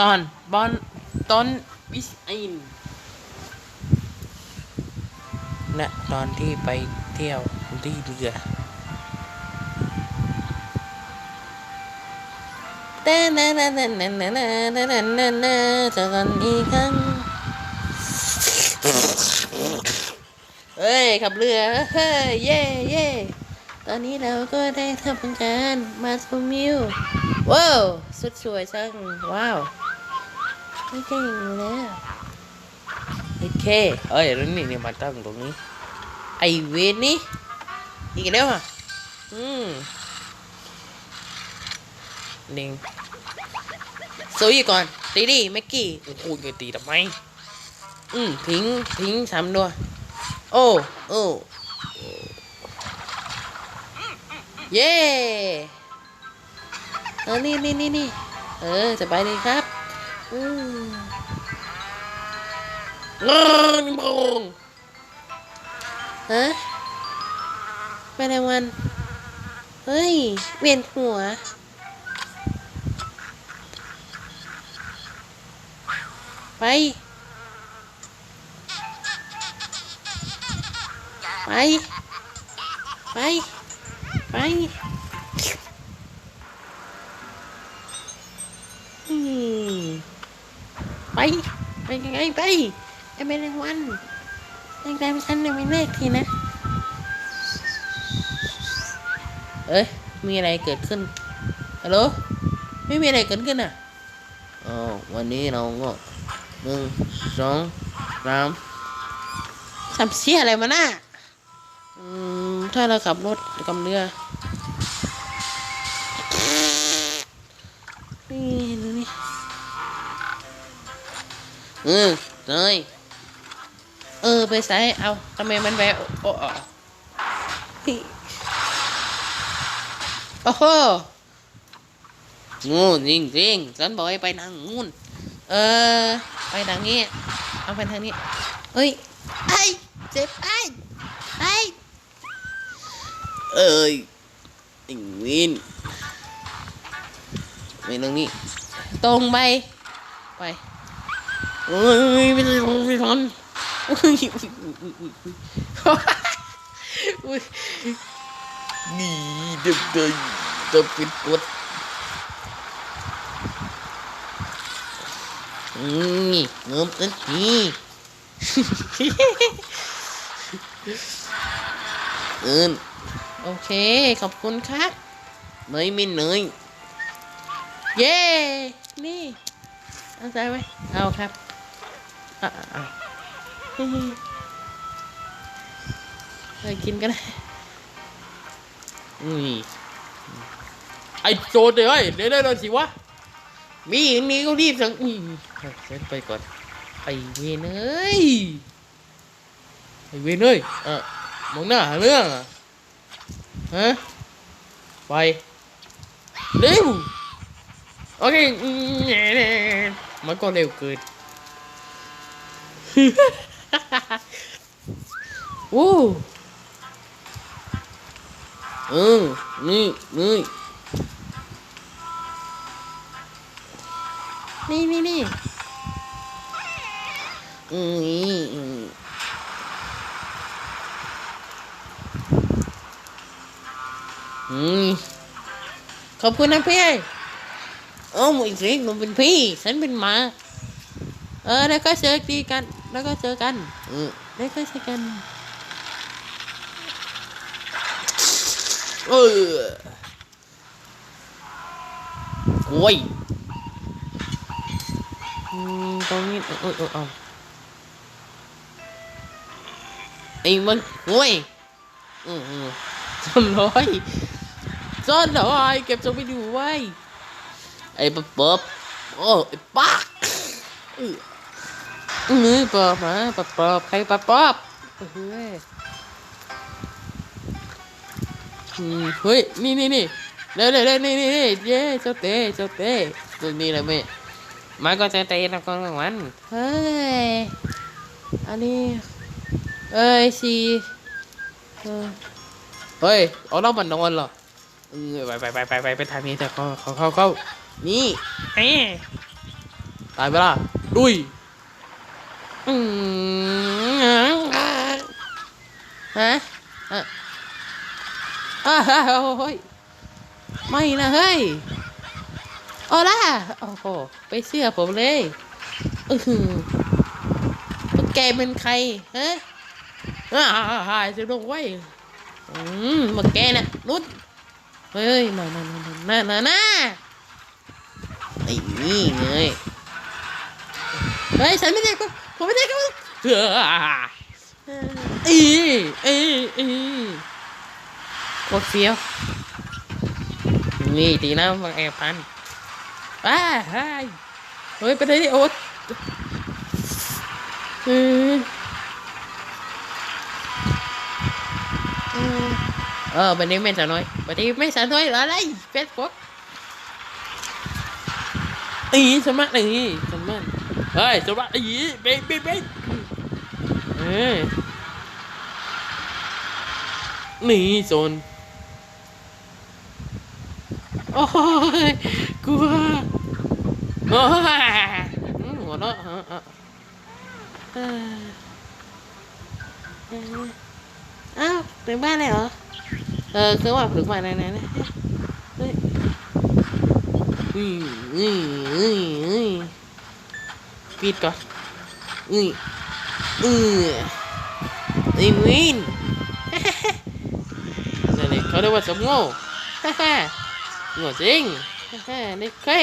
ตอนบอนตอนวิสอินณตอนที่ไปเที่ยวที่เรือต้นนนนนนนนนนนนจะกันอีกครั้งเฮ้ย ขับเรือ เฮ้ย เย่เย่ตอนนี้เราก็ได้ทำการมาสมิวว้าว สุดสวยช่างว้าว ไม่เก่งอยู่แล้วโอเคเอ้ยแล้วนี่เนี่ยมาตั้งตรงนี้ ไอเวนนี่อีกแล้วอะอืมหนึ่งสู้อีกก่อนตีดิแม็กกี้โอ้โหจะตีทำไมอืมทิ้งทิ้งสามตัวโอ้โอ้เย้เออนี่นี่นี่นี่เออสบายดีครับ งอนบงฮะแมลงวัน เฮ้ย เวียนหัว ไป ไป ไป ไป ไป ไปยังไงไปไอ้แมลงวันแรงแรงฉันยังไม่เลิกทีนะ เอ้ยมีอะไรเกิดขึ้นฮัลโหลไม่มีอะไรเกิดขึ้นอะอ๋อวันนี้เราก็หนึ่งสองสามทำเสียอะไรมาหน่ะอืมถ้าเราขับรถกับเรือนี่ดูนี่ เออเลยเออ ไปใส่เอาทำไมมันแววโอ้โอ้โหงูจริงจริงฉันบอกให้ไปทางงูนเออ ไปทางนี้ เอาไปทางนี้ เฮ้ยไอ้เจ็บไอ้ไอ้เอ้ยไอ้วินไปตรงนี้ ตรงไป ไป เอ้ยไม่ทันไม่ทันอุ้ยอุ้ยอุ้ยอุ้ยอุ้ยอุ้ยนี่เด็กเด็กจะปิดกดนี่เงิบทันทีเอินโอเค ขอบคุณครับเนยมินเนยเย้ นี่ เอาใจไหมเอาครับ อะอะเฮ้ยกินกันได้อุ้ยไอโจดเลยเดี๋ยวเดี๋ยวเลยสิวะ มีอย่างนี้ก็รีบสั่งอุ้ยเซ็นไปก่อนไอเวนเอ้ยไอเวนเอ้ยเออมองหน้าหาเรื่องฮะไปเร็วโอเคอืมมันก็เร็วเกิน โอ้เออนี่นี่นี่นี่นี่อืมนี่อืมอืมขอบคุณนะพี่โอ้ไม่สิหนูเป็นพี่ ฉันเป็นหมา เออ แล้วก็เจอดีกัน แล้วก็เจอกัน เออแล้วก็เจอกันเออโอ้ยอืมตรงนี้เออเออเออเอาไอ้มันโอ้ยอืมอืมจนร้อยจนร้อยเก็บจงไปดูไว้ไอ้ป๊บป๊บโอ้ไอ้ปักเออ เออป๊บมาป๊บป๊บใครป๊บป๊บเฮ้ยเฮ้ยนี่นี่นี่เร็วเร็วเร็วนี่นี่นี่เย้เจ้าเต้เจ้าเต้ตัวนี้แหละแม่มาก็จะเต้นะกอนกลางวันเฮ้ยอันนี้เอ้ยสีเฮ้ยเอาเรามันนอนเหรอเออไปไปไปไปไปไปทางนี้แต่เขาเขาเขาเขานี่เอ้ตายไปละดุย อืมฮะอะอ่าโอ้ยไม่นะเฮ้ยโอล่าโอ้โหไปเสื้อผมเลยอือหือแกเป็นใครฮะอ่าหายสิลงไว้อืมมาแกน่ะนุดเฮ้ยมามามามามามาไอ้นี่ไง เฮ้ยฉันไม่ได้ก็ผมไม่ได้ก็เอออีอีอีโคตรเฟี้ยวนี่ตีนะมาแอบพันอ้าเฮ้ยเฮ้ยไปเลยดิโอ๊ตเออเออเออบันนี้ไม่สาวน้อยบันนี้ไม่สาวน้อยอะไรเฟซบุ๊กอีสมัครอีสมัคร เฮ้ยสมัครอีเบ๊ะเบ๊ะเบ๊ะเออนี่โซนโอ้ยกลัวโอ้ยหัวเราะฮะเอ้าวถึงบ้านเลยเหรอ เออคือว่าถึงบ้านไหนไหนนะเปิดก่อนอืออือไอ้วินนั่นเองเขาเรียกว่าสมโง่ฮ่าฮ่าโง่จริงฮ่าฮ่านี่เค้